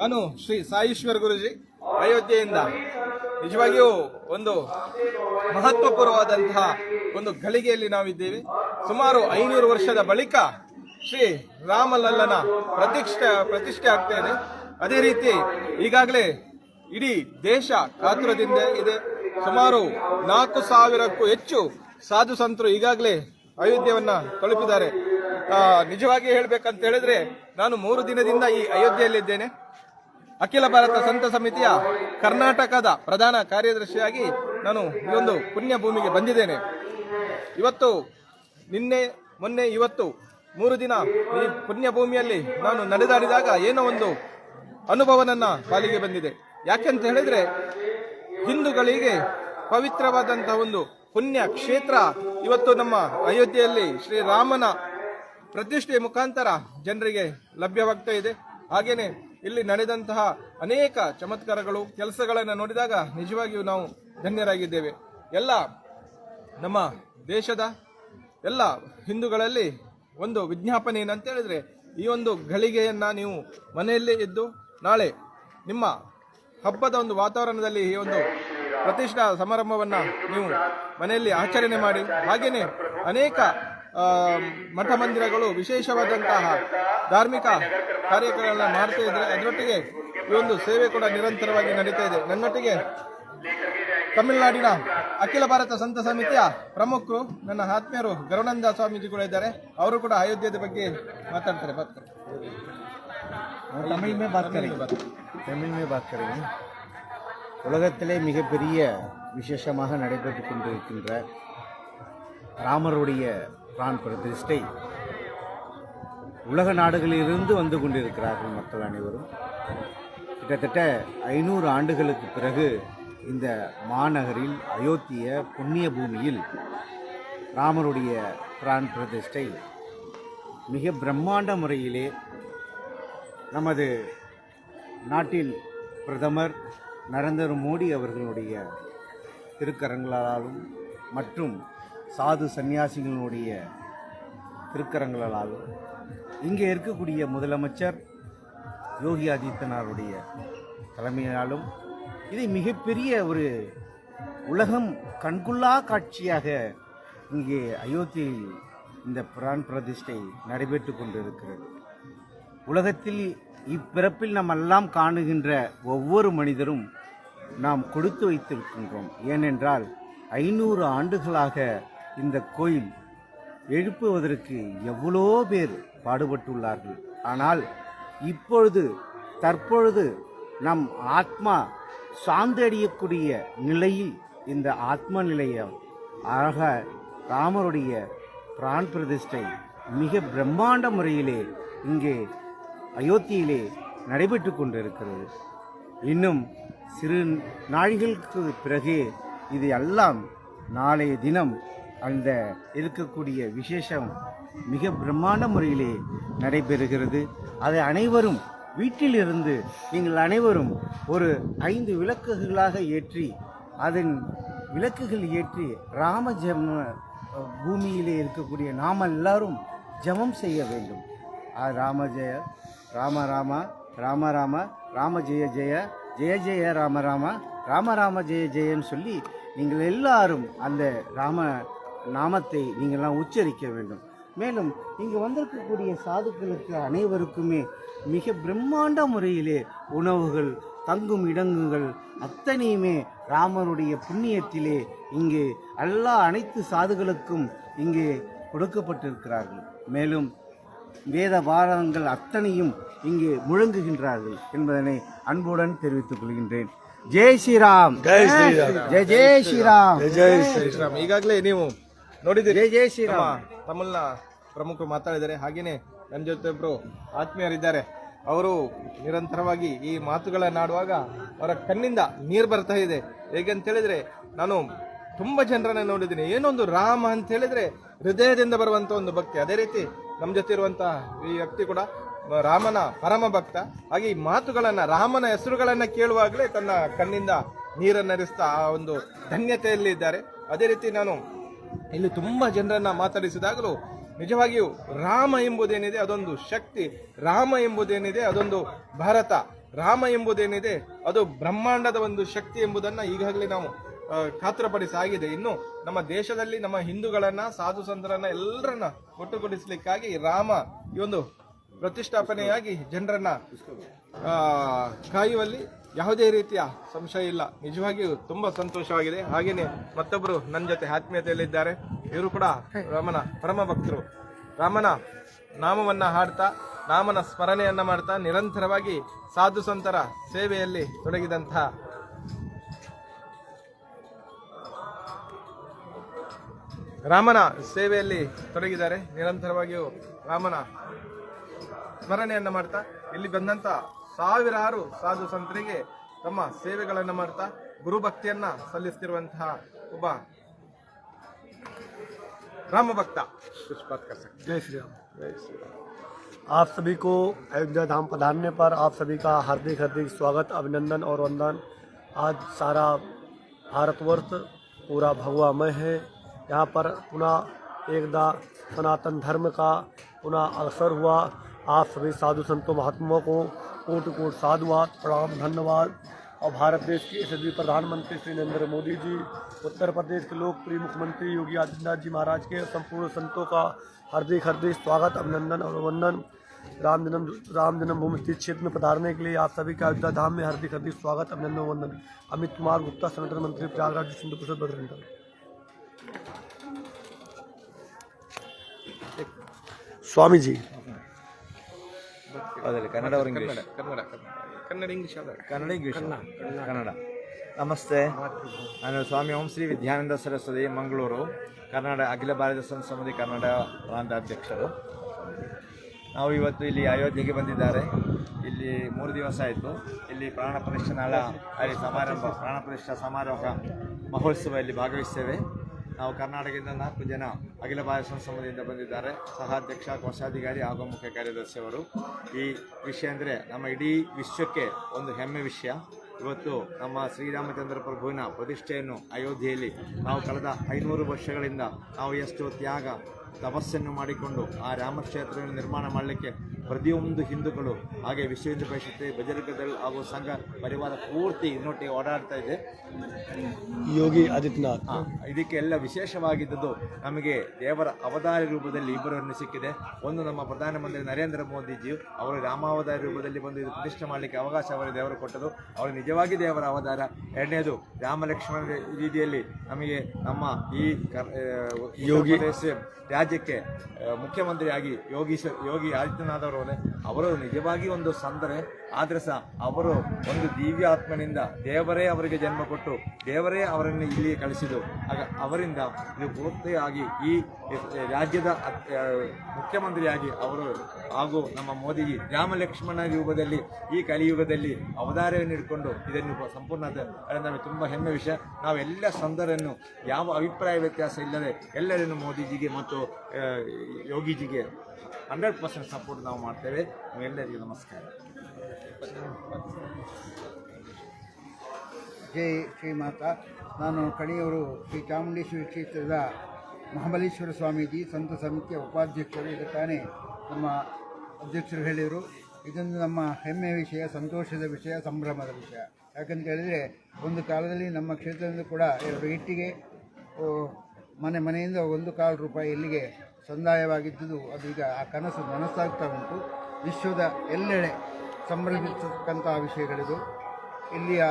ನಾನು ಶ್ರೀ ಸಾಯೀಶ್ವರ ಗುರುಜಿ, ಅಯೋಧ್ಯೆಯಿಂದ ನಿಜವಾಗಿಯೂ ಒಂದು ಮಹತ್ವಪೂರ್ವವಾದಂತಹ ಒಂದು ಗಳಿಗೆಯಲ್ಲಿ ನಾವಿದ್ದೇವೆ. ಸುಮಾರು ಐನೂರು ವರ್ಷದ ಬಳಿಕ ಶ್ರೀ ರಾಮಲಲ್ಲನ ಪ್ರತಿಷ್ಠೆ ಪ್ರತಿಷ್ಠೆ ಆಗ್ತಾ ಇದೆ ಅದೇ ರೀತಿ ಈಗಾಗಲೇ ಇಡೀ ದೇಶ ಕಾತುರದಿಂದ ಇದೆ. ಸುಮಾರು ನಾಲ್ಕು ಸಾವಿರಕ್ಕೂ ಹೆಚ್ಚು ಸಾಧು ಸಂತರು ಈಗಾಗಲೇ ಅಯೋಧ್ಯೆಯನ್ನ ತಲುಪಿದ್ದಾರೆ. ನಿಜವಾಗಿ ಹೇಳ್ಬೇಕಂತ ಹೇಳಿದ್ರೆ ನಾನು ಮೂರು ದಿನದಿಂದ ಈ ಅಯೋಧ್ಯೆಯಲ್ಲಿದ್ದೇನೆ. ಅಖಿಲ ಭಾರತ ಸಂತ ಸಮಿತಿಯ ಕರ್ನಾಟಕದ ಪ್ರಧಾನ ಕಾರ್ಯದರ್ಶಿಯಾಗಿ ನಾನು ಈ ಒಂದು ಪುಣ್ಯ ಭೂಮಿಗೆ ಬಂದಿದ್ದೇನೆ. ಇವತ್ತು ನಿನ್ನೆ, ಮೊನ್ನೆ, ಇವತ್ತು ಮೂರು ದಿನ ಈ ಪುಣ್ಯ ಭೂಮಿಯಲ್ಲಿ ನಾನು ನಡೆದಾಡಿದಾಗ ಏನೋ ಒಂದು ಅನುಭವ ನನ್ನ ಪಾಲಿಗೆ ಬಂದಿದೆ. ಯಾಕೆಂತ ಹೇಳಿದ್ರೆ ಹಿಂದೂಗಳಿಗೆ ಪವಿತ್ರವಾದಂತಹ ಒಂದು ಪುಣ್ಯ ಕ್ಷೇತ್ರ ಇವತ್ತು ನಮ್ಮ ಅಯೋಧ್ಯೆಯಲ್ಲಿ ಶ್ರೀರಾಮನ ಪ್ರತಿಷ್ಠೆ ಮುಖಾಂತರ ಜನರಿಗೆ ಲಭ್ಯವಾಗ್ತಾ ಇದೆ. ಹಾಗೇನೆ ಇಲ್ಲಿ ನಡೆದಂತಹ ಅನೇಕ ಚಮತ್ಕಾರಗಳು, ಕೆಲಸಗಳನ್ನು ನೋಡಿದಾಗ ನಿಜವಾಗಿಯೂ ನಾವು ಧನ್ಯರಾಗಿದ್ದೇವೆ. ಎಲ್ಲ ನಮ್ಮ ದೇಶದ ಎಲ್ಲ ಹಿಂದೂಗಳಲ್ಲಿ ಒಂದು ವಿಜ್ಞಾಪನೆ ಏನಂತ ಹೇಳಿದ್ರೆ, ಈ ಒಂದು ಗಳಿಗೆಯನ್ನ ನೀವು ಮನೆಯಲ್ಲೇ ಇದ್ದು ನಾಳೆ ನಿಮ್ಮ ಹಬ್ಬದ ಒಂದು ವಾತಾವರಣದಲ್ಲಿ ಈ ಒಂದು ಪ್ರತಿಷ್ಠಾ ಸಮಾರಂಭವನ್ನ ನೀವು ಮನೆಯಲ್ಲಿ ಆಚರಣೆ ಮಾಡಿ. ಹಾಗೆಯೇ ಅನೇಕ ಆ, ಮಠ ಮಂದಿರಗಳು ವಿಶೇಷವಾದಂತಹ ಧಾರ್ಮಿಕ ಕಾರ್ಯಕ್ರಮಗಳನ್ನ ಮಾಡ್ತಾ ಇದ್ರೆ ಅದರೊಟ್ಟಿಗೆ ಈ ಒಂದು ಸೇವೆ ಕೂಡ ನಿರಂತರವಾಗಿ ನಡೀತಾ ಇದೆ ನನ್ನೊಟ್ಟಿಗೆ ತಮಿಳುನಾಡಿನ ಅಖಿಲ ಭಾರತ ಸಂತ ಸಮಿತಿಯ ಪ್ರಮುಖರು ನನ್ನ ಆತ್ಮೀಯರು ಗರುಣಂದ ಸ್ವಾಮೀಜಿಗಳು ಇದ್ದಾರೆ ಅವರು ಕೂಡ ಅಯೋಧ್ಯದ ಬಗ್ಗೆ ಮಾತಾಡ್ತಾರೆ ಬರ್ತಾರೆ தமிழ் में बात करेंगे தமிழ் में बात करेंगे உலகத்திலே மிகப்பெரிய விசேஷமாக நடைபெற்று கொண்டிருக்கின்ற ராமருடைய பிரான் பிரதிஷ்டை உலக நாடுகளிலிருந்து வந்து கொண்டிருக்கிறார்கள் மக்கள் அனைவரும். கிட்டத்தட்ட ஐநூறு ஆண்டுகளுக்கு பிறகு இந்த மாநகரில் அயோத்திய புண்ணிய பூமியில் ராமருடைய பிரான் பிரதிஷ்டை மிக பிரம்மாண்ட முறையிலே நமது நாட்டில் பிரதமர் நரேந்திர மோடி அவர்களுடைய திருக்கரங்களாலும் மற்றும் சாது சந்நியாசிகளுடைய திருக்கரங்களாலும் இங்கே இருக்கக்கூடிய முதலமைச்சர் யோகி ஆதித்யநாருடைய தலைமையாலும் இதை மிகப்பெரிய ஒரு உலகம் கண்குள்ளா காட்சியாக இங்கே அயோத்தியில் இந்த பிரான் பிரதிஷ்டை நடைபெற்று கொண்டிருக்கிறது. உலகத்தில் இப்பிறப்பில் நாம் எல்லாம் காணுகின்ற ஒவ்வொரு மனிதரும் நாம் கொடுத்து வைத்திருக்கின்றோம். ஏனென்றால் ஐநூறு ஆண்டுகளாக இந்த கோயில் எழுப்புவதற்கு எவ்வளோ பேர் பாடுபட்டுள்ளார்கள். ஆனால் இப்பொழுது தற்பொழுது நம் ஆத்மா சாந்தடியக்கூடிய நிலையில் இந்த ஆத்ம நிலையம் ஆக ராமருடைய பிரான் பிரதிஷ்டை மிக பிரம்மாண்ட முறையிலே இங்கே அயோத்தியிலே நடைபெற்று கொண்டிருக்கிறது. இன்னும் சிறு நாழிகளுக்கு பிறகு இது எல்லாம் நாளைய தினம் அந்த இருக்கக்கூடிய விசேஷம் மிக பிரம்மாண்ட முறையிலே நடைபெறுகிறது. அதை அனைவரும் வீட்டிலிருந்து நீங்கள் அனைவரும் ஒரு ஐந்து விளக்குகளாக ஏற்றி அதன் விளக்குகள் ஏற்றி ராம ஜெம பூமியிலே இருக்கக்கூடிய நாம் எல்லாரும் ஜெபம் செய்ய வேண்டும். ஆ, ராம ஜெய ராம ராம ராம ராம ராம ஜெய ஜெய ஜெய ஜெய ராம ராம ராம ராம ஜெய ஜெயன்னு சொல்லி நீங்கள் எல்லாரும் அந்த ராம நாமத்தை நீங்கள்லாம் உச்சரிக்க வேண்டும் மேலும் இங்கு வந்திருக்கக்கூடிய சாதுக்களுக்கு அனைவருக்குமே மிக பிரம்மாண்ட முறையிலே உணவுகள் தங்கும் இடங்குகள் அத்தனையுமே ராமருடைய புண்ணியத்திலே இங்கே எல்லா அனைத்து சாதுகளுக்கும் இங்கே கொடுக்கப்பட்டிருக்கிறார்கள் மேலும் வேத பாரதங்கள் அத்தனையும் இங்கே முழங்குகின்றார்கள் என்பதனை அன்புடன் தெரிவித்துக் கொள்கின்றேன் ஜெய் ஸ்ரீராம் ஜெய் ஸ்ரீராம் ஜெய் ஜெய் ஸ்ரீராம் ಜೈ ಶ್ರೀರಾಮ್ ಈಗಾಗಲೇ ನೀವು ನೋಡಿದ್ದೀರಿ? ಜೈ ಜೈ ಶ್ರೀರಾಮ. ಶ್ರೀರಾಮ್ ಪ್ರಮುಖರು ಮಾತಾಡಿದ್ದಾರೆ. ಹಾಗೇನೆ ನನ್ನ ಜೊತೆ ಒಬ್ರು ಆತ್ಮೀಯರಿದ್ದಾರೆ. ಅವರು ನಿರಂತರವಾಗಿ ಈ ಮಾತುಗಳನ್ನಾಡುವಾಗ ಅವರ ಕಣ್ಣಿಂದ ನೀರು ಬರ್ತಾ ಇದೆ. ಹೇಗಂತ ಹೇಳಿದ್ರೆ ನಾನು ತುಂಬಾ ಜನರನ್ನ ನೋಡಿದ್ದೀನಿ. ಏನೊಂದು ರಾಮ ಅಂತ ಹೇಳಿದ್ರೆ ಹೃದಯದಿಂದ ಬರುವಂತ ಒಂದು ಭಕ್ತಿ. ಅದೇ ರೀತಿ ನಮ್ಮ ಜೊತೆ ಇರುವಂತಹ ಈ ವ್ಯಕ್ತಿ ಕೂಡ ರಾಮನ ಪರಮ ಭಕ್ತ. ಹಾಗೆ ಈ ಮಾತುಗಳನ್ನ ರಾಮನ ಹೆಸರುಗಳನ್ನ ಕೇಳುವಾಗಲೇ ತನ್ನ ಕಣ್ಣಿಂದ ನೀರನ್ನರಿಸ್ತಾ ಆ ಒಂದು ಧನ್ಯತೆಯಲ್ಲಿ ಇದ್ದಾರೆ. ಅದೇ ರೀತಿ ನಾನು ಇಲ್ಲಿ ತುಂಬ ಜನರನ್ನ ಮಾತಾಡಿಸಿದಾಗಲೂ ನಿಜವಾಗಿಯೂ ರಾಮ ಎಂಬುದೇನಿದೆ ಅದೊಂದು ಶಕ್ತಿ, ರಾಮ ಎಂಬುದೇನಿದೆ ಅದೊಂದು ಭಾರತ, ರಾಮ ಎಂಬುದೇನಿದೆ ಅದು ಬ್ರಹ್ಮಾಂಡದ ಒಂದು ಶಕ್ತಿ ಎಂಬುದನ್ನ ಈಗಾಗಲೇ ನಾವು ಖಾತ್ರಪಡಿಸಾಗಿದೆ. ಇನ್ನು ನಮ್ಮ ದೇಶದಲ್ಲಿ ನಮ್ಮ ಹಿಂದೂಗಳನ್ನ, ಸಾಧು ಸಂತರನ್ನ ಎಲ್ಲರನ್ನ ಒಟ್ಟುಗೂಡಿಸ್ಲಿಕ್ಕಾಗಿ ರಾಮ ಈ ಒಂದು ಪ್ರತಿಷ್ಠಾಪನೆಯಾಗಿ ಜನರನ್ನ ಕಾಯುವಲ್ಲಿ ಯಾವುದೇ ರೀತಿಯ ಸಂಶಯ ಇಲ್ಲ. ನಿಜವಾಗಿಯೂ ತುಂಬಾ ಸಂತೋಷವಾಗಿದೆ. ಹಾಗೆಯೇ ಮತ್ತೊಬ್ಬರು ನನ್ನ ಜೊತೆ ಆತ್ಮೀಯತೆಯಲ್ಲಿದ್ದಾರೆ. ಇವರು ಕೂಡ ರಾಮನ ಪರಮ ಭಕ್ತರು. ರಾಮನ ನಾಮವನ್ನ ಹಾಡ್ತಾ ರಾಮನ ಸ್ಮರಣೆಯನ್ನ ಮಾಡ್ತಾ, ನಿರಂತರವಾಗಿ ಸಾಧು ಸಂತರ ಸೇವೆಯಲ್ಲಿ ತೊಡಗಿದಂತಹ ರಾಮನ ಸೇವೆಯಲ್ಲಿ ತೊಡಗಿದ್ದಾರೆ. ನಿರಂತರವಾಗಿಯೂ ರಾಮನ ಸ್ಮರಣೆಯನ್ನ ಮಾಡ್ತಾ, ಇಲ್ಲಿ ಬಂದಂತ ಸಾವಿರಾರು ಸಾಧು ಸಂತರಿಗೆ ತಮ್ಮ ಸೇವೆಗಳನ್ನ ಮಾಡ್ತಾ ಗುರುಭಕ್ತಿಯನ್ನ ಸಲ್ಲಿಸ್ತಿರುವಂತಹ ಒಬ್ಬ ರಾಮ ಭಕ್ತ जय श्री राम आप सभी को अयोध्या धाम पधारने पर आप सभी का हार्दिक हार्दिक स्वागत अभिनंदन और वंदन आज सारा भारतवर्ष पूरा भगवामय है यहाँ पर पुनः एकदा सनातन धर्म का पुनः अवसर हुआ आप सभी साधु संतों महात्माओं को कोट कोट साधुवाद, प्रणाम, धन्यवाद। और भारत देश के यशस्वी प्रधानमंत्री श्री नरेंद्र मोदी जी, उत्तर प्रदेश के लोकप्रिय मुख्यमंत्री योगी आदित्यनाथ जी महाराज के संपूर्ण संतों का हार्दिक हार्दिक स्वागत, अभिनंदन और वंदन राम जन्म, राम जन्मभूमि तीर्थ क्षेत्र में पधारने के लिए आप सभी का अयोध्या धाम में हार्दिक हार्दिक स्वागत, अभिनंदन वंदन अमित कुमार गुप्ता, संगठन मंत्री प्रयागराज सिंधु प्रसाद बदरिंदर। स्वामी जी ಹೌದಲ್ಲ ಕನ್ನಡ ಅವ್ರ English Kannada Kannada English? Kannada English Kannada ನಮಸ್ತೆ. ನಾನು ಸ್ವಾಮಿ ಓಂ ಶ್ರೀ ವಿದ್ಯಾನಂದ ಸರಸ್ವತಿ ಮಂಗಳೂರು ಕನ್ನಡ ಅಖಿಲ ಭಾರತ ಸಂತ ಸಮಿತಿ ಕನ್ನಡ ಪ್ರಾಂತಾಧ್ಯಕ್ಷರು ನಾವು ಇವತ್ತು ಇಲ್ಲಿ ಅಯೋಧ್ಯೆಗೆ ಬಂದಿದ್ದಾರೆ. ಇಲ್ಲಿ ಮೂರು ದಿವಸ ಆಯಿತು. ಇಲ್ಲಿ ಪ್ರಾಣ ಪ್ರದರ್ಶನ ಅಲ್ಲಿ ಸಮಾರಂಭ ಪ್ರಾಣ ಪ್ರತಿಷ್ಠಾ ಸಮಾರೋಹ ಮಹೋತ್ಸವ ಇಲ್ಲಿ ಭಾಗವಹಿಸ್ತೇವೆ. ನಾವು ಕರ್ನಾಟಕದಿಂದ ನಾಲ್ಕು ಜನ ಅಖಿಲ ಭಾರತ ಸಂಸ್ಥೆಯಿಂದ ಬಂದಿದ್ದಾರೆ. ಸಹಾಧ್ಯಕ್ಷ ಕೋಶಾಧಿಕಾರಿ ಹಾಗೂ ಮುಖ್ಯ ಕಾರ್ಯದರ್ಶಿ ಅವರು. ಈ ವಿಷಯ ಅಂದರೆ ನಮ್ಮ ಇಡೀ ವಿಶ್ವಕ್ಕೆ ಒಂದು ಹೆಮ್ಮೆ ವಿಷಯ. ಇವತ್ತು ನಮ್ಮ ಶ್ರೀರಾಮಚಂದ್ರ ಪ್ರಭುವಿನ ಪ್ರತಿಷ್ಠೆಯನ್ನು ಅಯೋಧ್ಯೆಯಲ್ಲಿ ನಾವು ಕಳೆದ ಐನೂರು ವರ್ಷಗಳಿಂದ ನಾವು ಎಷ್ಟು ತ್ಯಾಗ ತಪಸ್ಸನ್ನು ಮಾಡಿಕೊಂಡು ಆ ರಾಮಕ್ಷೇತ್ರವನ್ನು ನಿರ್ಮಾಣ ಮಾಡಲಿಕ್ಕೆ ಪ್ರತಿಯೊಂದು ಹಿಂದೂಗಳು ಹಾಗೆ ವಿಶ್ವ ಹಿಂದೂ ಪರಿಷತ್ತು ಹಾಗೂ ಸಂಘ ಪರಿವಾರ ಪೂರ್ತಿ ಇನ್ನೊಟ್ಟಿಗೆ ಓಡಾಡ್ತಾ ಇದೆ. ಯೋಗಿ ಆದಿತ್ಯನಾಥ್. ಇದಕ್ಕೆ ಎಲ್ಲ ವಿಶೇಷವಾಗಿದ್ದದ್ದು ನಮಗೆ ದೇವರ ಅವತಾರ ರೂಪದಲ್ಲಿ ಇಬ್ಬರನ್ನು ಸಿಕ್ಕಿದೆ. ಒಂದು ನಮ್ಮ ಪ್ರಧಾನಮಂತ್ರಿ ನರೇಂದ್ರ ಮೋದಿಜಿ ಅವರು ರಾಮಾವತಾರ ರೂಪದಲ್ಲಿ ಬಂದು ಇದು ಪ್ರತಿಷ್ಠೆ ಮಾಡಲಿಕ್ಕೆ ಅವಕಾಶ ಅವರು ದೇವರು ಕೊಟ್ಟದು ಅವರು ನಿಜವಾಗಿ ದೇವರ ಅವತಾರ. ಎರಡನೇದು ರಾಮಲಕ್ಷ್ಮಣ ರೀತಿಯಲ್ಲಿ ನಮಗೆ ನಮ್ಮ ಈ ಯೋಗಿ. ರಾಜ್ಯ ರಾಜ್ಯಕ್ಕೆ ಮುಖ್ಯಮಂತ್ರಿಯಾಗಿ ಯೋಗಿ ಯೋಗಿ ಆದಿತ್ಯನಾಥ್ ಅವರು ಅವರು ನಿಜವಾಗಿ ಒಂದು ಸಂದರೆ ಆದರೆ ಸಹ ಅವರು ಒಂದು ದಿವ್ಯಾತ್ಮನಿಂದ ದೇವರೇ ಅವರಿಗೆ ಜನ್ಮ ಕೊಟ್ಟು, ದೇವರೇ ಅವರನ್ನು ಇಲ್ಲಿಗೆ ಕಳಿಸಿದ್ದು. ಆಗ ಅವರಿಂದ ಇದು ಪೂರ್ತಿಯಾಗಿ ಈ ರಾಜ್ಯದ ಮುಖ್ಯಮಂತ್ರಿಯಾಗಿ ಅವರು ಹಾಗೂ ನಮ್ಮ ಮೋದಿಜಿ ರಾಮ ಲಕ್ಷ್ಮಣ ರೂಪದಲ್ಲಿ ಈ ಕಲಿಯುಗದಲ್ಲಿ ಅವಧಾರವನ್ನು ಇಟ್ಕೊಂಡು ಇದನ್ನು ಸಂಪೂರ್ಣ ನಮಗೆ ತುಂಬ ಹೆಮ್ಮೆ ವಿಷಯ. ನಾವೆಲ್ಲ ಸಂದರನ್ನು, ಯಾವ ಅಭಿಪ್ರಾಯ ವ್ಯತ್ಯಾಸ ಇಲ್ಲದೆ ಎಲ್ಲರನ್ನು ಮೋದಿಜಿಗೆ ಮತ್ತು ಯೋಗಿಜಿಗೆ ಹಂಡ್ರೆಡ್ ಪರ್ಸೆಂಟ್ ಸಪೋರ್ಟ್ ನಾವು ಮಾಡ್ತೇವೆ. ಎಲ್ಲರಿಗೂ ನಮಸ್ಕಾರ. ಜೈ ಶ್ರೀಮಾತ. ನಾನು ಕಣಿಯವರು ಶ್ರೀ ಚಾಮುಂಡೇಶ್ವರಿ ಕ್ಷೇತ್ರದ ಮಹಾಬಲೇಶ್ವರ ಸ್ವಾಮೀಜಿ, ಸಂತ ಸಮಿತಿಯ ಉಪಾಧ್ಯಕ್ಷರು ಇದು ತಾನೇ ನಮ್ಮ ಅಧ್ಯಕ್ಷರು ಹೇಳಿದರು. ಇದೊಂದು ನಮ್ಮ ಹೆಮ್ಮೆಯ ವಿಷಯ, ಸಂತೋಷದ ವಿಷಯ, ಸಂಭ್ರಮದ ವಿಷಯ. ಯಾಕಂತ ಹೇಳಿದರೆ, ಒಂದು ಕಾಲದಲ್ಲಿ ನಮ್ಮ ಕ್ಷೇತ್ರದಿಂದ ಕೂಡ ಎರಡು ಇಟ್ಟಿಗೆ ಮನೆ ಮನೆಯಿಂದ ಒಂದು ಕಾಲು ರೂಪಾಯಿ ಇಲ್ಲಿಗೆ ಸಂದಾಯವಾಗಿದ್ದುದು ಅದೀಗ ಆ ಕನಸು ನನಸಾಗ್ತಾ ಉಂಟು. ವಿಶ್ವದ ಎಲ್ಲೆಡೆ ಸಂಭ್ರಮಿಸತಕ್ಕಂಥ ವಿಷಯಗಳಿದು. ಇಲ್ಲಿಯ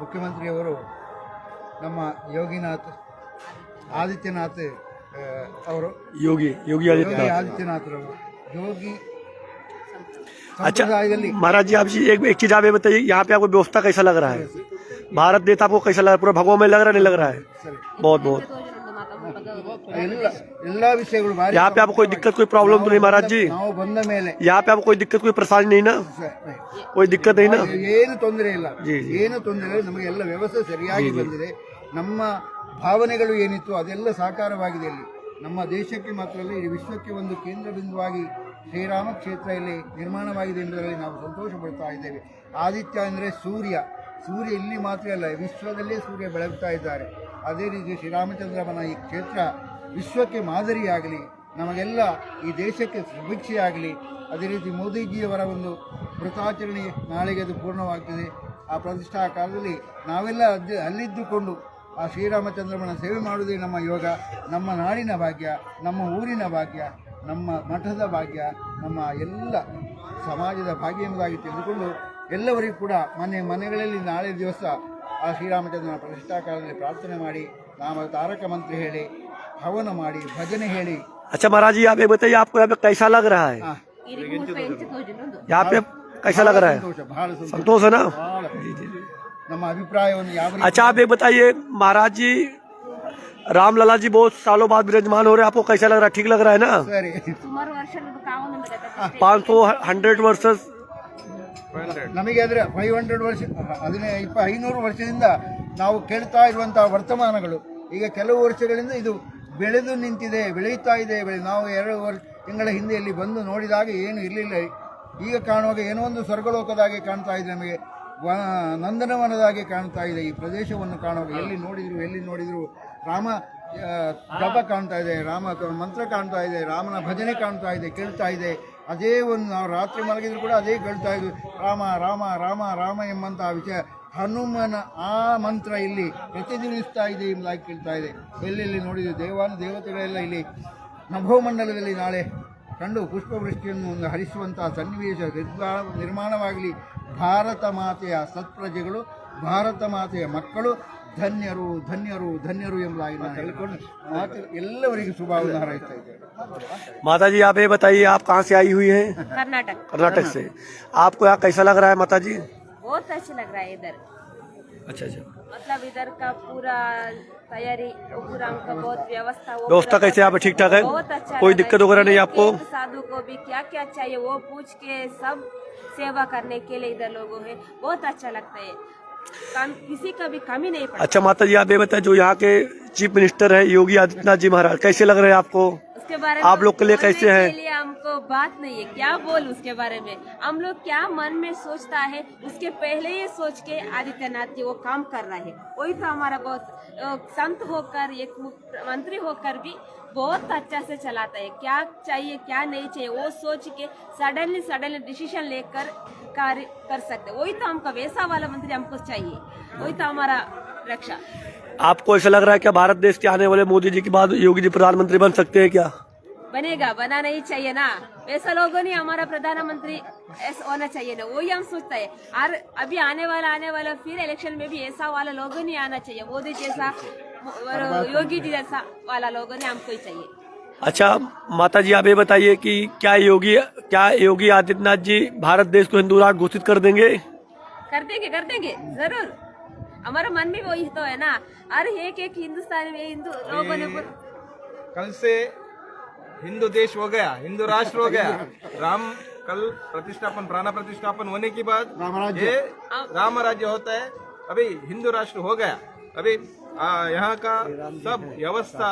ಮುಖ್ಯಮಂತ್ರಿಯವರು ನಮ್ಮ ಯೋಗಿನಾಥ್ ಆದಿತ್ಯನಾಥ್ ಆ, ಅವರು योगी योगी ಯೋಗಿ आदित्यनाथ ಆದಿತ್ಯನಾಥರವರು ಯೋಗಿ अच्छा ಸಂಪ್ರದಾಯದಲ್ಲಿ महाराज जी आप जी एक एक चीज आप ये बताइए यहाँ पे आपको व्यवस्था कैसा लग रहा है भारत देता आपको कैसा लग रहा है पूरा भगवा में लग रहा है नहीं लग रहा है बहुत बहुत ಎಲ್ಲ ಎಲ್ಲ ವಿಷಯಗಳು ಭಾರಿ यहाँ पे आपको कोई दिक्कत कोई प्रॉब्लम तो नहीं महाराज जी ನಾವು ಬಂದ ಮೇಲೆ यहाँ पे आपको कोई दिक्कत कोई परेशानी नहीं ना कोई दिक्कत नहीं ना ಏನು ತೊಂದರೆ ಇಲ್ಲ ಜಿ, ಜಿ. ಏನು ತೊಂದರೆ ಭಾವನೆಗಳು ಏನಿತ್ತು ಅದೆಲ್ಲ ಸಾಕಾರವಾಗಿದೆ ಇಲ್ಲಿ ನಮ್ಮ ದೇಶಕ್ಕೆ ಮಾತ್ರ ಅಲ್ಲ ಇಡೀ ವಿಶ್ವಕ್ಕೆ ಒಂದು ಕೇಂದ್ರ ಬಿಂದುವಾಗಿ ಶ್ರೀರಾಮ ಕ್ಷೇತ್ರ ಇಲ್ಲಿ ನಿರ್ಮಾಣವಾಗಿದೆ ಎಂಬುದರಲ್ಲಿ ನಾವು ಸಂತೋಷ ಪಡ್ತಾ ಇದ್ದೇವೆ. ಆದಿತ್ಯ ಅಂದರೆ ಸೂರ್ಯ. ಸೂರ್ಯ ಇಲ್ಲಿ ಮಾತ್ರ ಅಲ್ಲ, ವಿಶ್ವದಲ್ಲೇ ಸೂರ್ಯ ಬೆಳಗ್ತಾ ಇದ್ದಾರೆ. ಅದೇ ರೀತಿ ಶ್ರೀರಾಮಚಂದ್ರಮನ ಈ ಕ್ಷೇತ್ರ ವಿಶ್ವಕ್ಕೆ ಮಾದರಿಯಾಗಲಿ, ನಮಗೆಲ್ಲ ಈ ದೇಶಕ್ಕೆ ಸುಭಿಕ್ಷೆಯಾಗಲಿ, ಅದೇ ರೀತಿ ಮೋದಿಜಿಯವರ ಒಂದು ವೃತಾಚರಣೆ ನಾಳೆಗೆ ಅದು ಪೂರ್ಣವಾಗ್ತದೆ. ಆ ಪ್ರತಿಷ್ಠಾ ಕಾಲದಲ್ಲಿ ನಾವೆಲ್ಲ ಅಲ್ಲಿದ್ದುಕೊಂಡು ಆ ಶ್ರೀರಾಮಚಂದ್ರಮನ ಸೇವೆ ಮಾಡುವುದೇ ನಮ್ಮ ಯೋಗ ನಮ್ಮ ನಾಡಿನ ಭಾಗ್ಯ ನಮ್ಮ ಊರಿನ ಭಾಗ್ಯ ನಮ್ಮ ಮಠದ ಭಾಗ್ಯ ನಮ್ಮ ಎಲ್ಲ ಸಮಾಜದ ಭಾಗ್ಯ ಎಂಬುದಾಗಿ ತಿಳಿದುಕೊಂಡು ಎಲ್ಲವರಿಗೂ ಕೂಡ ಮನೆ ಮನೆಗಳಲ್ಲಿ ನಾಳೆ ದಿವಸ ಆ ಶ್ರೀರಾಮಚಂದ್ರನ ಪ್ರತಿಷ್ಠಾ ಕಾಲದಲ್ಲಿ ಪ್ರಾರ್ಥನೆ ಮಾಡಿ ನಾಮ ತಾರಕ ಮಂತ್ರ ಹೇಳಿ ಹವನ ಮಾಡಿ ಭಜನೆ ಹೇಳಿ अच्छा महाराज जी आप ये बताइए आपको यहाँ पे कैसा लग रहा है ಆ, यहाँ पे कैसा लग रहा है ಸಂತೋಷ ಬಹಳ ಸಂತೋಷ संतोष है ना ಬಹಳ ನಮ್ಮ ಅಭಿಪ್ರಾಯವನ್ನು ಯಾವ ರೀತಿ अच्छा आप ये बताइए महाराज जी रामलला जी बहुत सालों बाद विराजमान हो रहे हैं आपको कैसा लग रहा है ठीक लग रहा है ना ಸರಿ ಸುಮಾರು ವರ್ಷದ ಕಾವಲು पाँच सौ हंड्रेड वर्सेस ನಮಗೆ ಅದರ ಫೈವ್ ಹಂಡ್ರೆಡ್ ವರ್ಷ ಹದಿನೈ ಇಪ್ಪ ಐನೂರು ವರ್ಷದಿಂದ ನಾವು ಕೇಳ್ತಾ ಇರುವಂತಹ ವರ್ತಮಾನಗಳು ಈಗ ಕೆಲವು ವರ್ಷಗಳಿಂದ ಇದು ಬೆಳೆದು ನಿಂತಿದೆ ಬೆಳೆಯುತ್ತಾ ಇದೆ ಬೆಳೆ ನಾವು ಎರಡು ವರ್ಷ ತಿಂಗಳ ಹಿಂದೆ ಇಲ್ಲಿ ಬಂದು ನೋಡಿದಾಗ ಏನು ಇರಲಿಲ್ಲ ಈಗ ಕಾಣುವಾಗ ಏನೋ ಒಂದು ಸ್ವರ್ಗಲೋಕದಾಗೆ ಕಾಣ್ತಾ ಇದೆ ನಮಗೆ ವ ನಂದನವನದಾಗೆ ಕಾಣ್ತಾ ಇದೆ. ಈ ಪ್ರದೇಶವನ್ನು ಕಾಣುವಾಗ ಎಲ್ಲಿ ನೋಡಿದ್ರು ಎಲ್ಲಿ ನೋಡಿದ್ರು? ರಾಮ ಜಪ ಕಾಣ್ತಾ ಇದೆ, ರಾಮ ಮಂತ್ರ ಕಾಣ್ತಾ ಇದೆ, ರಾಮನ ಭಜನೆ ಕಾಣ್ತಾ ಇದೆ, ಕೇಳ್ತಾ ಇದೆ. ಅದೇ ಒಂದು ನಾವು ರಾತ್ರಿ ಮಲಗಿದ್ರು ಕೂಡ ಅದೇ ಕೇಳ್ತಾ ಇದ್ವಿ. ರಾಮ ರಾಮ ರಾಮ ರಾಮ ಎಂಬಂತಹ ವಿಷಯ ಹನುಮನ ಆ ಮಂತ್ರ ಇಲ್ಲಿ ಪ್ರತಿಧ್ವನಿಸ್ತಾ ಇದೆ ಎಂಬುದಾಗಿ ಕೇಳ್ತಾ ಇದೆ. ಎಲ್ಲೆಲ್ಲಿ ನೋಡಿದ್ರು ದೇವಾನು ದೇವತೆಗಳೆಲ್ಲ ಇಲ್ಲಿ ನಭೋಮಂಡಲದಲ್ಲಿ ನಾಳೆ ಕಂಡು ಪುಷ್ಪವೃಷ್ಟಿಯನ್ನು ಒಂದು ಹರಿಸುವಂತಹ ಸನ್ನಿವೇಶ ನಿರ್ಮಾಣ ನಿರ್ಮಾಣವಾಗಲಿ. ಭಾರತ ಮಾತೆಯ ಸತ್ಪ್ರಜೆಗಳು ಭಾರತ ಮಾತೆಯ ಮಕ್ಕಳು ಧನ್ಯರು ಧನ್ಯರು ಧನ್ಯರು ಎಂಬುದಾಗಿ ನಾನು ಹೇಳಿಕೊಂಡು ಮಾತು ಎಲ್ಲವರಿಗೂ ಶುಭವನ್ನು ಹಾರೈಸ್ತಾ ಇದ್ದೇನೆ माता जी आप ये बताइए आप कहाँ से आई हुई हैं कर्नाटक कर्नाटक से आपको यहाँ कैसा लग रहा है माता जी बहुत अच्छा लग रहा है इधर अच्छा अच्छा मतलब इधर का पूरा तैयारी पूरा हमको बहुत व्यवस्था व्यवस्था कैसे यहाँ पे ठीक-ठाक है? बहुत अच्छा कोई दिक्कत वगैरह नहीं आपको? साधु को भी क्या क्या चाहिए वो पूछ के सब सेवा करने के लिए इधर लोगों है बहुत अच्छा लगता है काम किसी का भी कमी नहीं पड़ता अच्छा माता जी आप ये बताए जो यहाँ के चीफ मिनिस्टर है योगी आदित्यनाथ जी महाराज कैसे लग रहे हैं आपको उसके बारे आप लोग के लिए कैसे हैं? हमको बात नहीं है। क्या बोल उसके बारे में? हम लोग क्या मन में सोचता है? उसके पहले ही सोच के आदित्यनाथ जी वो काम कर रहा है। वही तो हमारा बहुत संत होकर, एक मंत्री होकर भी बहुत अच्छा से चलाता है। क्या चाहिए, क्या नहीं चाहिए, वो सोच के सडनली सडनली डिसीज़न लेकर कार्य कर सकते वही तो हमको, वैसा वाला मंत्री हमको चाहिए। वही तो हमारा रक्षा। आपको ऐसा लग रहा है क्या भारत देश के आने वाले मोदी जी के बाद योगी जी प्रधानमंत्री बन सकते हैं क्या? बनेगा बनाना ही चाहिए ना। वैसा लोगों ने हमारा प्रधानमंत्री ऐसा होना चाहिए ना वही हम सोचता है। और अभी आने वाला आने वाला फिर इलेक्शन में भी ऐसा वाला लोगों ने आना चाहिए मोदी जैसा योगी जी जैसा वाला लोगों ने हमको ही चाहिए। अच्छा माता जी आप ये बताइए कि क्या योगी क्या योगी आदित्यनाथ जी भारत देश को हिंदू राष्ट्र घोषित कर देंगे? कर देंगे कर देंगे ज़रूर। हमारा मन में वही तो है ना। हर एक एक हिंदुस्तान में हिंदू लोगों ने कल से हिंदू देश हो गया हिंदू राष्ट्र हो गया। राम कल प्रतिष्ठापन प्राण प्रतिष्ठापन होने के बाद ये राम राज्य होता है। अभी हिंदू राष्ट्र हो गया। अभी यहाँ का सब व्यवस्था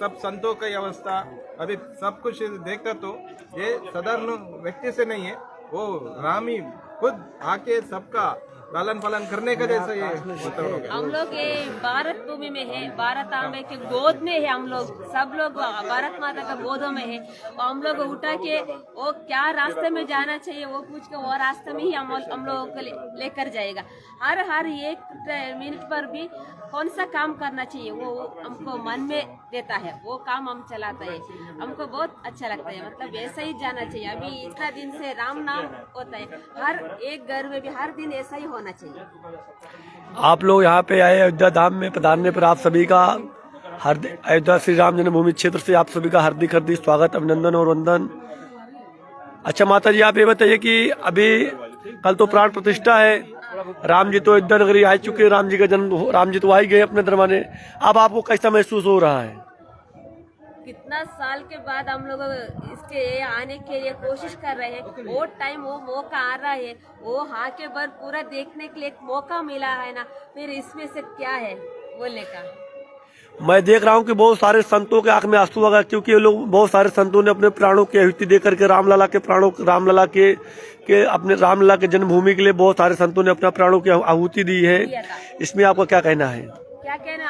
सब संतों का व्यवस्था अभी सब कुछ देखता तो ये साधारण व्यक्ति से नहीं है वो राम ही खुद आके सबका लालन पालन करने का जैसा ये हम लोग ये भारत भूमि में है भारत आंबे के गोद में है हम लोग। सब लोग भारत माता का गोदों में है। और हम लोग उठा के वो क्या रास्ते में जाना चाहिए वो पूछ के वो रास्ते में ही हम हम लोगों को लेकर जाएगा। हर हर एक मिनट पर भी कौन सा काम करना चाहिए वो हमको मन में देता है। वो काम हम चलाते हैं। हमको बहुत अच्छा लगता है। मतलब ऐसा ही जाना चाहिए। अभी इतना दिन से राम नाम होता है। हर एक घर में भी हर दिन ऐसा ही होना चाहिए। आप लोग यहाँ पे आए अयोध्या धाम में। पधारने पर आप सभी का हार्दिक अयोध्या श्री राम जन्मभूमि क्षेत्र से आप सभी का हार्दिक हार्दिक स्वागत, अभिनंदन और वंदन। अच्छा माता जी आप ये बताइए कि अभी कल तो प्राण प्रतिष्ठा है। राम जी तो इधर नगरी आ चुके राम जी का जन्म राम जी तो आ ही गए अपने दरबाने अब आपको कैसा महसूस हो रहा है? कितना साल के बाद हम लोग इसके आने के लिए कोशिश कर रहे हैं। वो टाइम वो मौका आ रहा है। वो हाँ के बार पूरा देखने के लिए एक मौका मिला है ना। फिर इसमें से क्या है? बोलने का। मैं देख रहा हूँ कि बहुत सारे संतों के आँख में आँसू आ गए क्योंकि ये लोग बहुत सारे संतों ने अपने प्राणों की आहुति दे करके रामलला के प्राणों रामलला के के अपने रामलला के जन्मभूमि के लिए बहुत सारे संतों ने अपना प्राणों की आहुति दी है। इसमें आपका क्या कहना है?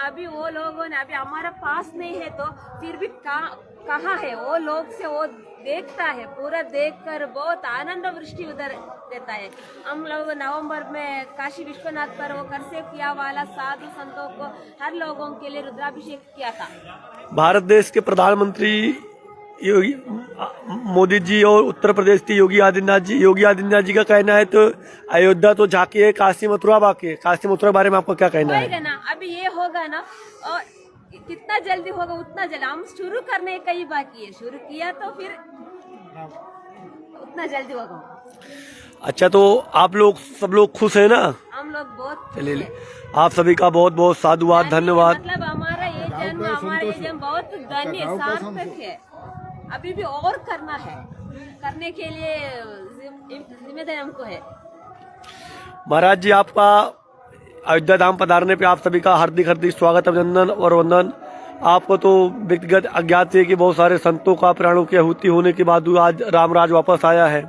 अभी वो लोगों ने, अभी हमारा पास नहीं है तो फिर भी कहाँ कहा है? वो लोग से वो देखता है, पूरा देखकर बहुत आनंद वृष्टि उधर देता है। हम लोग नवंबर में काशी विश्वनाथ पर वो कर से किया वाला साधु संतों को हर लोगों के लिए रुद्राभिषेक किया था। भारत देश के प्रधानमंत्री योगी मोदी जी और उत्तर प्रदेश के योगी आदित्यनाथ जी। योगी आदित्यनाथ जी का कहना है तो अयोध्या तो झांकी है काशी मथुरा बाकी है। काशी मथुरा बारे में आपका क्या कहना है? ना अभी ये होगा ना और कितना जल्दी होगा उतना जल्दी। हम शुरू करने का ही बाकी है। शुरू किया तो फिर उतना जल्दी होगा। अच्छा तो आप लोग सब लोग खुश है ना? हम लोग बहुत चलिए आप सभी का बहुत बहुत साधुवाद धन्यवाद। मतलब हमारा ये जन्म हमारा ये जन्म बहुत धन्य सार्थक है। अभी भी और करना है। करने के लिए ज़िम्मेदारी हमको है। महाराज जी आपका अयोध्या धाम पधारने पे आप सभी का हार्दिक हार्दिक स्वागत अभिनंदन और वंदन। आपको तो व्यक्तिगत अज्ञात है कि बहुत सारे संतों का प्राणों की आहुति होने के बाद आज रामराज वापस आया है।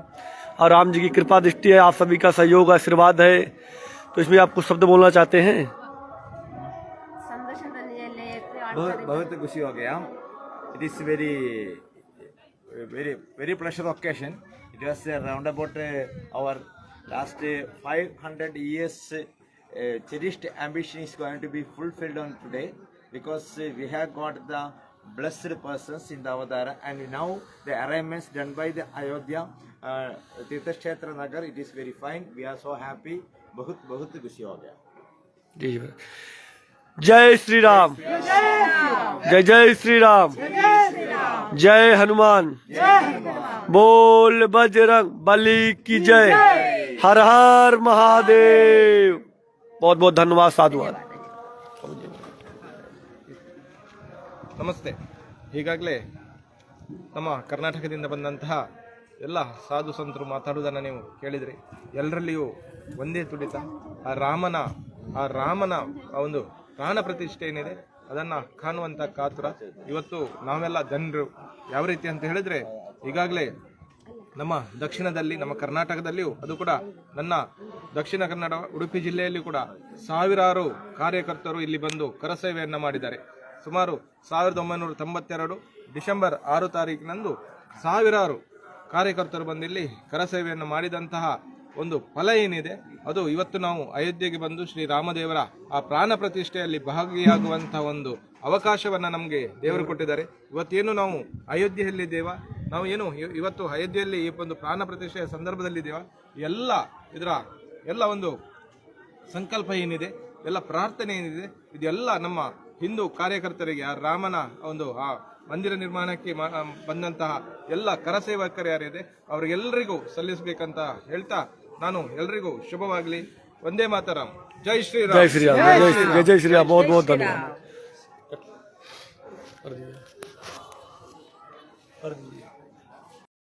और राम जी की कृपा दृष्टि है आप सभी का सहयोग आशीर्वाद है। तो इसमें आप कुछ शब्द बोलना चाहते हैं? बहुत बहुत खुशी हो गया। It is very very very pleasure occasion it was round about our last uh, 500 years uh, cherished ambition is going to be fulfilled on today because uh, we have got the blessed persons in the Avadara and now the arrangements done by the Ayodhya uh, Tirthashetra Nagar it is very fine we are so happy बहुत बहुत खुशी हो गया जी। जय श्री राम जय जय श्री राम जय हनुमान बोल बजरंग बली की जय हर हर महादेव बहुत बहुत धन्यवाद साधुवाद ನಮಸ್ತೆ ಈಗಾಗಲೇ ನಮ್ಮ ಕರ್ನಾಟಕದಿಂದ ಬಂದಂತಹ ಎಲ್ಲ ಸಾಧು ಸಂತರು ಮಾತಾಡುವುದನ್ನು ನೀವು ಕೇಳಿದ್ರಿ ಎಲ್ಲರಲ್ಲಿಯೂ ಒಂದೇ ತುಡಿತ ಆ ರಾಮನ ಆ ರಾಮನ ಆ ಒಂದು ಪ್ರಾಣ ಪ್ರತಿಷ್ಠೆ ಏನಿದೆ ಅದನ್ನು ಕಾಣುವಂಥ ಕಾತುರ. ಇವತ್ತು ನಾವೆಲ್ಲ ಜನರು ಯಾವ ರೀತಿ ಅಂತ ಹೇಳಿದ್ರೆ, ಈಗಾಗಲೇ ನಮ್ಮ ದಕ್ಷಿಣದಲ್ಲಿ, ನಮ್ಮ ಕರ್ನಾಟಕದಲ್ಲಿಯೂ ಅದು ಕೂಡ ನನ್ನ ದಕ್ಷಿಣ ಕನ್ನಡ, ಉಡುಪಿ ಜಿಲ್ಲೆಯಲ್ಲಿ ಕೂಡ ಸಾವಿರಾರು ಕಾರ್ಯಕರ್ತರು ಇಲ್ಲಿ ಬಂದು ಕರಸೇವೆಯನ್ನು ಮಾಡಿದ್ದಾರೆ. ಸುಮಾರು ಸಾವಿರದ ಒಂಬೈನೂರ ತೊಂಬತ್ತೆರಡು ಡಿಸೆಂಬರ್ ಆರು ತಾರೀಕಿನಂದು ಸಾವಿರಾರು ಕಾರ್ಯಕರ್ತರು ಬಂದಿಲ್ಲಿ ಕರಸೇವೆಯನ್ನು ಮಾಡಿದಂತಹ ಒಂದು ಫಲ ಏನಿದೆ, ಅದು ಇವತ್ತು ನಾವು ಅಯೋಧ್ಯೆಗೆ ಬಂದು ಶ್ರೀ ರಾಮದೇವರ ಆ ಪ್ರಾಣ ಪ್ರತಿಷ್ಠೆಯಲ್ಲಿ ಭಾಗಿಯಾಗುವಂಥ ಒಂದು ಅವಕಾಶವನ್ನ ನಮಗೆ ದೇವರು ಕೊಟ್ಟಿದ್ದಾರೆ. ಇವತ್ತೇನು ನಾವು ಅಯೋಧ್ಯೆಯಲ್ಲಿದ್ದೇವ ನಾವು ಏನು ಇವ- ಇವತ್ತು ಅಯೋಧ್ಯೆಯಲ್ಲಿ ಈ ಒಂದು ಪ್ರಾಣ ಪ್ರತಿಷ್ಠೆಯ ಸಂದರ್ಭದಲ್ಲಿದ್ದೇವ ಎಲ್ಲ ಇದರ ಎಲ್ಲ ಒಂದು ಸಂಕಲ್ಪ ಏನಿದೆ, ಎಲ್ಲ ಪ್ರಾರ್ಥನೆ ಏನಿದೆ, ಇದೆಲ್ಲ ನಮ್ಮ ಹಿಂದೂ ಕಾರ್ಯಕರ್ತರಿಗೆ, ಆ ರಾಮನ ಒಂದು ಆ ಮಂದಿರ ನಿರ್ಮಾಣಕ್ಕೆ ಬಂದಂತಹ ಎಲ್ಲ ಕರಸೇವಕರು ಯಾರಿದೆ ಅವರಿಗೆಲ್ಲರಿಗೂ ಸಲ್ಲಿಸಬೇಕಂತ ಹೇಳ್ತಾ ನಾನು ಎಲ್ರಿಗೂ ಶುಭವಾಗಲಿ ಒಂದೇ ಮಾತರಂ ಜೈ ಶ್ರೀರಾಮ್ जय श्री राम जय श्री जय जय श्री राम बहुत बहुत धन्यवाद